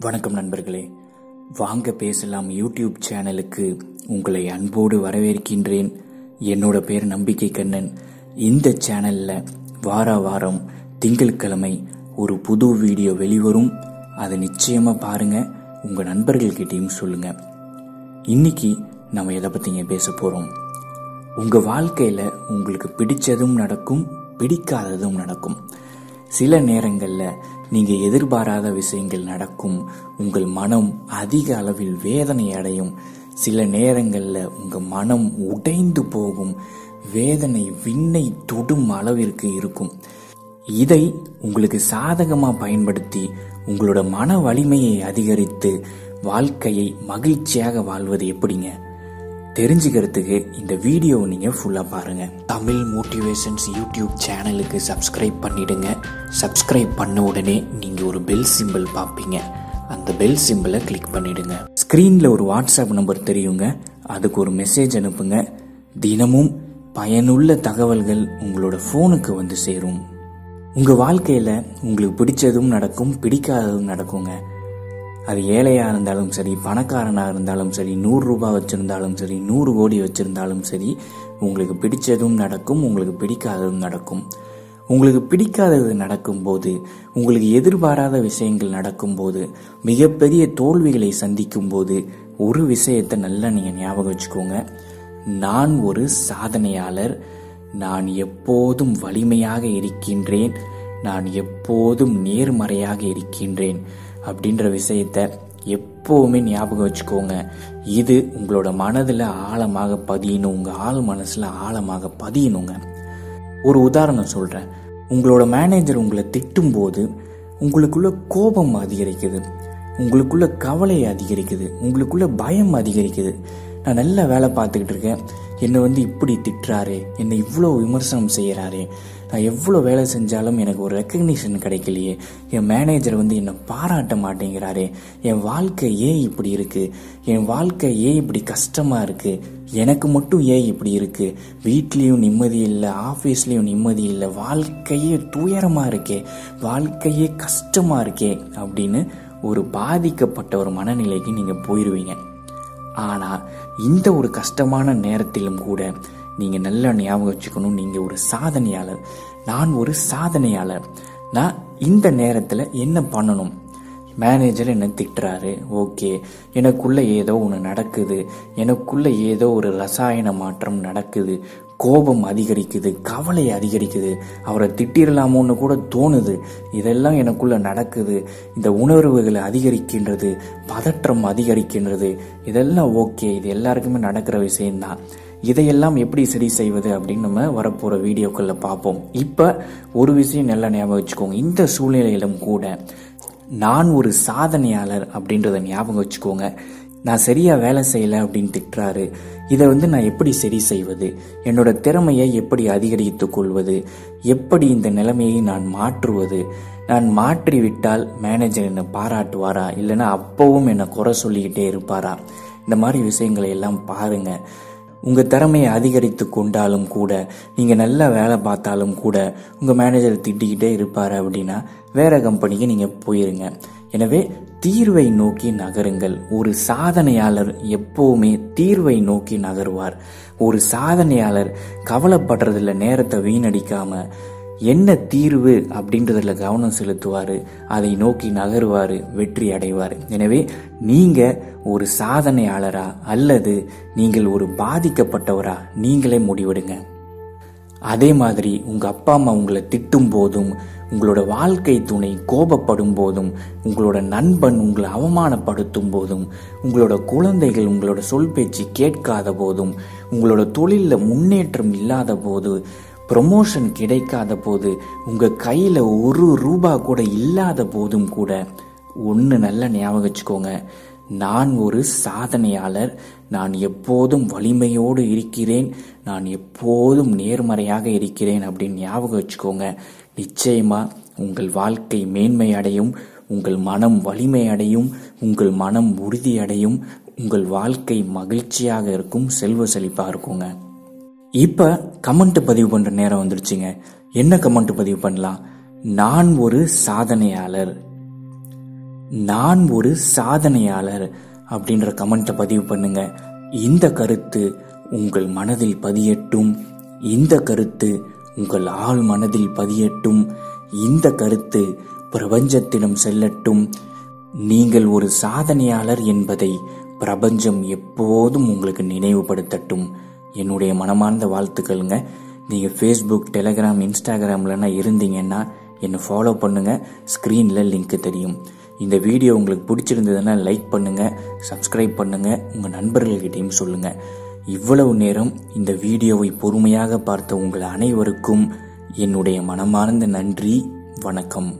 வணக்கம் நண்பர்களே. வாங்க பேசலாம் யூடியூப் சேனலுக்கு. உங்களை அன்போடு வரவேற்கின்றேன். என்னோட பேர் நம்பிக்கை கண்ணன். இந்த சேனல்ல வார வாரம் திங்கட்கிழமை ஒரு புது வீடியோ வெளிவரும். அதை நிச்சயமா பாருங்க. உங்க நண்பர்கள்கிட்டையும் சொல்லுங்க. இன்னைக்கு நம்ம எதை பத்திங்க பேச போறோம்? உங்க வாழ்க்கையில உங்களுக்கு பிடிச்சதும் நடக்கும் பிடிக்காததும் நடக்கும். சில நேரங்களில் நீங்கள் எதிர்பாராத விஷயங்கள் நடக்கும். உங்கள் மனம் அதிக அளவில் வேதனை அடையும். சில நேரங்களில் உங்கள் மனம் உடைந்து போகும். வேதனை விண்ணை தொடும் அளவிற்கு இருக்கும். இதை உங்களுக்கு சாதகமாக பயன்படுத்தி உங்களோட மன வலிமையை அதிகரித்து வாழ்க்கையை மகிழ்ச்சியாக வாழ்வது எப்படிங்க? தெரிஞ்சுக்கிறதுக்கு இந்த வீடியோவை நீங்கள் ஃபுல்லாக பாருங்கள் தமிழ் மோட்டிவேஷன்ஸ் யூடியூப் சேனலுக்கு சப்ஸ்கிரைப் பண்ணிடுங்க. சப்ஸ்கிரைப் பண்ண உடனே நீங்கள் ஒரு பெல் சிம்பிள் பார்ப்பீங்க. அந்த பெல் சிம்பிளை கிளிக் பண்ணிடுங்க. ஸ்க்ரீனில் ஒரு வாட்ஸ்அப் நம்பர் தெரியுங்க. அதுக்கு ஒரு மெசேஜ் அனுப்புங்க. தினமும் பயனுள்ள தகவல்கள் உங்களோட ஃபோனுக்கு வந்து சேரும். உங்கள் வாழ்க்கையில் உங்களுக்கு பிடிச்சதும் நடக்கும் பிடிக்காததும் நடக்குங்க. அது ஏழையாக இருந்தாலும் சரி பணக்காரனாக இருந்தாலும் சரி நூறுரூபா வச்சுருந்தாலும் சரி நூறு கோடி வச்சுருந்தாலும் சரி உங்களுக்கு பிடிச்சதும் நடக்கும் உங்களுக்கு பிடிக்காததும் நடக்கும். உங்களுக்கு பிடிக்காதது நடக்கும்போது உங்களுக்கு எதிர்பாராத விஷயங்கள் நடக்கும்போது மிகப்பெரிய தோல்விகளை சந்திக்கும் போது ஒரு விஷயத்தை நல்லா நீங்க ஞாபகம் வச்சுக்கோங்க. நான் ஒரு சாதனையாளர். நான் எப்போதும் வலிமையாக இருக்கின்றேன். நான் எப்போதும் நேர்மறையாக இருக்கின்றேன் அப்படின்ற விஷயத்த எப்போவுமே ஞாபகம் வச்சுக்கோங்க. இது உங்களோட மனதில் ஆழமாக பதியணும். உங்கள் ஆள் மனசில் ஆழமாக பதியணுங்க. ஒரு உதாரணம் சொல்கிறேன் உங்களோட மேனேஜர் உங்களை திட்டும் போது உங்களுக்குள்ள கோபம் அதிகரிக்குது. உங்களுக்குள்ள கவலை அதிகரிக்குது. உங்களுக்குள்ள பயம் அதிகரிக்குது. நான் நல்ல வேலை பார்த்துக்கிட்டு இருக்கேன். என்னை வந்து இப்படி திட்டுறாரு. என்னை இவ்வளோ விமர்சனம் செய்கிறாரு நான் எவ்வளோ வேலை செஞ்சாலும் எனக்கு ஒரு ரெக்கக்னிஷன் கிடைக்கலையே. என் மேனேஜர் வந்து என்னை பாராட்ட மாட்டேங்கிறாரு. என் வாழ்க்கை ஏன் இப்படி இருக்கு? என் வாழ்க்கை ஏன் இப்படி கஷ்டமா இருக்கு? எனக்கு மட்டும் ஏன் இப்படி இருக்கு? வீட்லேயும் நிம்மதி இல்லை ஆஃபீஸ்லேயும் நிம்மதி இல்லை வாழ்க்கையே துயரமா இருக்கே. வாழ்க்கையே கஷ்டமா இருக்கே அப்படின்னு ஒரு பாதிக்கப்பட்ட ஒரு மனநிலைக்கு நீங்க போயிடுவீங்க ஆனா இந்த ஒரு கஷ்டமான நேரத்திலும் கூட நீங்கள் நல்லா ஞாபகம் வச்சுக்கணும். நீங்கள் ஒரு சாதனையாளர் நான் ஒரு சாதனையாளர் நான் இந்த நேரத்தில் என்ன பண்ணணும்? மேனேஜர் என்ன திட்டுறாரு? ஓகே. எனக்குள்ளே ஏதோ ஒன்று நடக்குது. எனக்குள்ளே ஏதோ ஒரு ரசாயன மாற்றம் நடக்குது. கோபம் அதிகரிக்குது. கவலை அதிகரிக்குது. அவரை திட்டிடலாமோன்னு கூட தோணுது. இதெல்லாம் எனக்குள்ள நடக்குது. இந்த உணர்வுகள் அதிகரிக்கின்றது. பதற்றம் அதிகரிக்கின்றது. இதெல்லாம் ஓகே. இது எல்லாருக்குமே நடக்கிற விஷயம்தான். இதையெல்லாம் எப்படி சரி செய்வது அப்படின்னு நம்ம வரப்போகிற வீடியோக்களில் பார்ப்போம். இப்போ ஒரு விஷயம் நல்லா ஞாபகம் வச்சுக்கோங்க. இந்த சூழ்நிலையிலும் கூட நான் ஒரு சாதனையாளர் அப்படின்றத ஞாபகம் வச்சுக்கோங்க. நான் சரியாக வேலை செய்யலை அப்படின்னு திட்டுறாரு. இதை வந்து நான் எப்படி சரி செய்வது? என்னோட திறமையை எப்படி அதிகரித்து கொள்வது? எப்படி இந்த நிலைமையை நான் மாற்றுவது? நான் மாற்றி விட்டால் மேனேஜர் என்னை பாராட்டுவாரா? இல்லைன்னா அப்பவும் என்னை குறை சொல்லிக்கிட்டே இருப்பாரா? இந்த மாதிரி விஷயங்களை எல்லாம் பாருங்க. உங்கள் திறமையை அதிகரித்து கொண்டாலும் கூட நீங்கள் நல்லா வேலை பார்த்தாலும் கூட உங்கள் மேனேஜர் திட்டிக்கிட்டே இருப்பார் அப்படின்னா வேறு கம்பெனிக்கு நீங்கள் போயிருங்க. எனவே தீர்வை நோக்கி நகருங்கள். ஒரு சாதனையாளர் எப்போவுமே தீர்வை நோக்கி நகருவார். ஒரு சாதனையாளர் கவலைப்படுறதில் நேரத்தை வீணடிக்காமல் என்ன தீர்வு அப்படின்றதுல கவனம் செலுத்துவார் அதை நோக்கி நகருவார் வெற்றி அடைவார். எனவே நீங்கள் ஒரு சாதனையாளரா அல்லது நீங்கள் ஒரு பாதிக்கப்பட்டவரா நீங்களே முடிவெடுங்க. அதே மாதிரி உங்கள் அப்பா அம்மா உங்களை திட்டும் போதும் உங்களோட வாழ்க்கை துணை கோபப்படும் போதும் உங்களோட நண்பன் உங்களை அவமானப்படுத்தும் போதும் உங்களோட குழந்தைகள் உங்களோட சொல் பேச்சு கேட்காத போதும் உங்களோட தொழிலில் முன்னேற்றம் இல்லாத போது ப்ரொமோஷன் கிடைக்காத போது உங்கள் கையில் ஒரு ரூபா கூட இல்லாத போதும் கூட ஒன்று நல்லா ஞாபகம் வச்சுக்கோங்க. நான் ஒரு சாதனையாளர் நான் எப்போதும் வலிமையோடு இருக்கிறேன் நான் எப்போதும் நேர்மறையாக இருக்கிறேன் அப்படின்னு ஞாபகம் வச்சுக்கோங்க. நிச்சயமா உங்கள் வாழ்க்கை மேன்மை அடையும் உங்கள் மனம் வலிமை அடையும் உங்கள் மனம் உறுதி அடையும் உங்கள் வாழ்க்கை மகிழ்ச்சியாக இருக்கும் செல்வ செழிப்பாக இருக்குங்க. இப்ப கமெண்ட் பதிவு பண்ற நேரம் வந்துருச்சுங்க. என்ன கமெண்ட் பதிவு பண்ணலாம்? நான் ஒரு சாதனையாளர். நான் ஒரு சாதனையாளர் அப்படின்ற கமெண்ட்டை பதிவு பண்ணுங்க. இந்த கருத்து உங்கள் மனதில் பதியட்டும். இந்த கருத்து உங்கள் ஆள் மனதில் பதியட்டும். இந்த கருத்து பிரபஞ்சத்திடம் செல்லட்டும். நீங்கள் ஒரு சாதனையாளர் என்பதை பிரபஞ்சம் எப்போதும் உங்களுக்கு நினைவுபடுத்தட்டும். என்னுடைய மனமார்ந்த வாழ்த்துக்கள்ங்க. நீங்கள் ஃபேஸ்புக் டெலகிராம் இன்ஸ்டாகிராம்லனா இருந்தீங்கன்னா என்னை ஃபாலோ பண்ணுங்கள் ஸ்க்ரீனில் லிங்க்கு தெரியும். இந்த வீடியோ உங்களுக்கு பிடிச்சிருந்ததுன்னா லைக் பண்ணுங்கள் சப்ஸ்கிரைப் பண்ணுங்கள் உங்கள் நண்பர்கள்கிட்டையும் சொல்லுங்கள் இவ்வளவு நேரம் இந்த வீடியோவை பொறுமையாக பார்த்த உங்கள் அனைவருக்கும் என்னுடைய மனமார்ந்த நன்றி வணக்கம்.